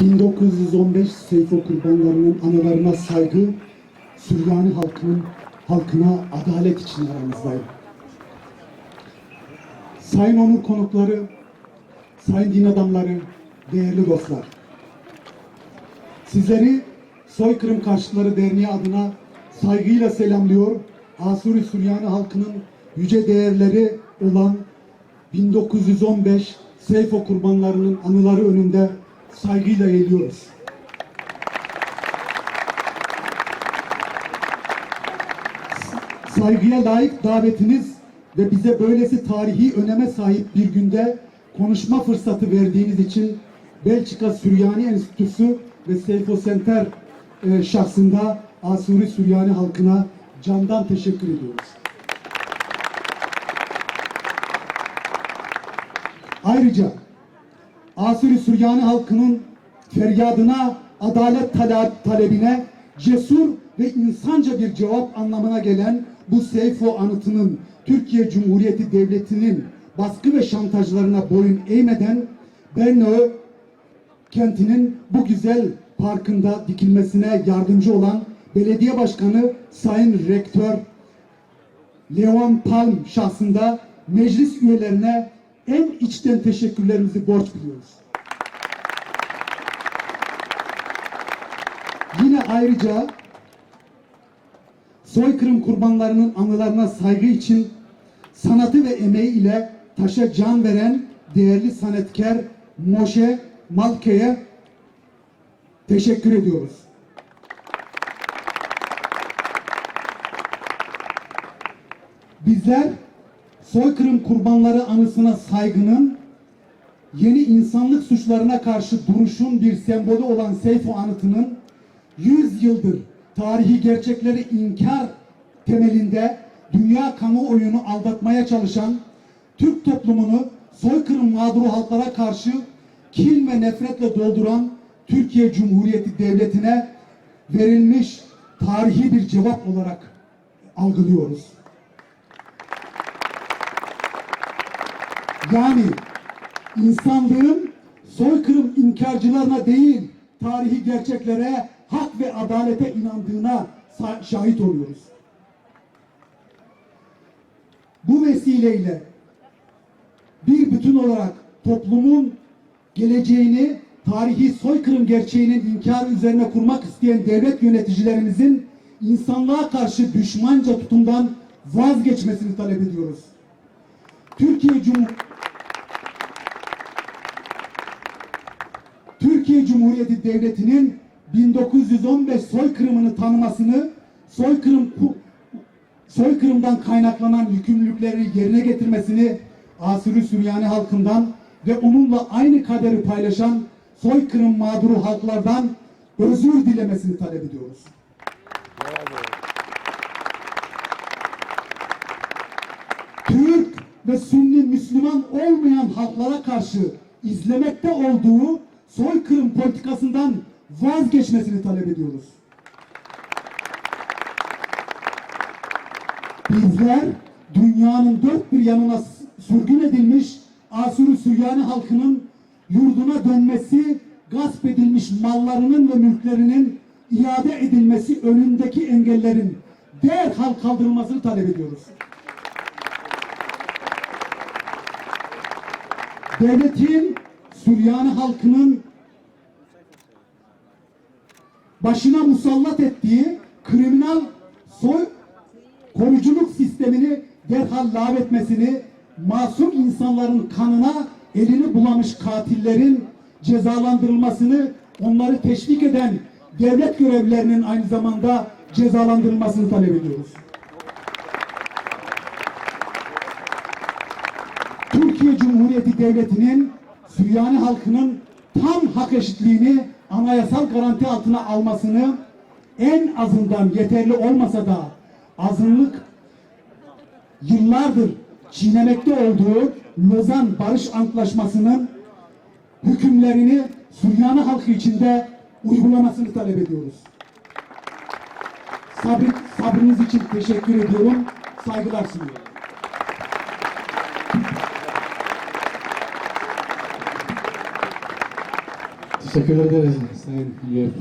1915 Seyfo kurbanlarının anılarına saygı, Süryani halkının halkına adalet için aramızdayım. Sayın onur konukları, sayın din adamları, değerli dostlar. Sizleri Soykırım Karşıtları Derneği adına saygıyla selamlıyor. Asuri Süryani halkının yüce değerleri olan 1915 Seyfo kurbanlarının anıları önünde saygıyla eğiliyoruz. Saygıya layık davetiniz ve bize böylesi tarihi öneme sahip bir günde konuşma fırsatı verdiğiniz için Belçika Süryani Enstitüsü ve Seyfo Center e, şahsında Asuri Süryani halkına candan teşekkür ediyoruz. Ayrıca Asuri Süryani halkının feryadına, adalet tale- talebine cesur ve insanca bir cevap anlamına gelen bu Seyfo anıtının Türkiye Cumhuriyeti Devleti'nin baskı ve şantajlarına boyun eğmeden Bernö kentinin bu güzel parkında dikilmesine yardımcı olan belediye başkanı Sayın Rektör Leon Palm şahsında meclis üyelerine en içten teşekkürlerimizi borç biliyoruz. Yine ayrıca soykırım kurbanlarının anılarına saygı için sanatı ve emeği ile taşa can veren değerli sanatkar Moşe Malke'ye teşekkür ediyoruz. Bizler soykırım kurbanları anısına saygının yeni insanlık suçlarına karşı duruşun bir sembolü olan Seyfo anıtının 100 yıldır tarihi gerçekleri inkar temelinde dünya kamuoyunu aldatmaya çalışan Türk toplumunu soykırım mağduru halklara karşı kin ve nefretle dolduran Türkiye Cumhuriyeti Devleti'ne verilmiş tarihi bir cevap olarak algılıyoruz. Yani insanlığın soykırım inkarcılarına değil, tarihi gerçeklere, hak ve adalete inandığına şahit oluyoruz. Bu vesileyle bir bütün olarak toplumun geleceğini tarihi soykırım gerçeğinin inkarı üzerine kurmak isteyen devlet yöneticilerimizin insanlığa karşı düşmanca tutumdan vazgeçmesini talep ediyoruz. Türkiye Cumhuriyeti Türkiye Cumhuriyeti Devleti'nin 1915 soykırımını tanımasını, soykırım soykırımdan kaynaklanan yükümlülükleri yerine getirmesini Asuri Süryani halkından ve onunla aynı kaderi paylaşan soykırım mağduru halklardan özür dilemesini talep ediyoruz. Türk ve Sünni Müslüman olmayan halklara karşı izlemekte olduğu soykırım politikasından vazgeçmesini talep ediyoruz. Bizler dünyanın dört bir yanına sürgün edilmiş Asuri Süryani halkının yurduna dönmesi, gasp edilmiş mallarının ve mülklerinin iade edilmesi önündeki engellerin derhal kaldırılmasını talep ediyoruz. devletin Süryani halkının başına musallat ettiği kriminal soy koruculuk sistemini derhal lağvetmesini, masum insanların kanına elini bulamış katillerin cezalandırılmasını, onları teşvik eden devlet görevlilerinin aynı zamanda cezalandırılmasını talep ediyoruz. Türkiye Cumhuriyeti Devleti'nin Süryani halkının tam hak eşitliğini anayasal garanti altına almasını en azından yeterli olmasa da azınlık yıllardır çiğnemekte olduğu Lozan Barış Antlaşması'nın hükümlerini Süryani halkı içinde uygulamasını talep ediyoruz. Sabri, sabrınız için teşekkür ediyorum. Saygılar sunuyorum. Teşekkür ederiz Sayın Yeğen.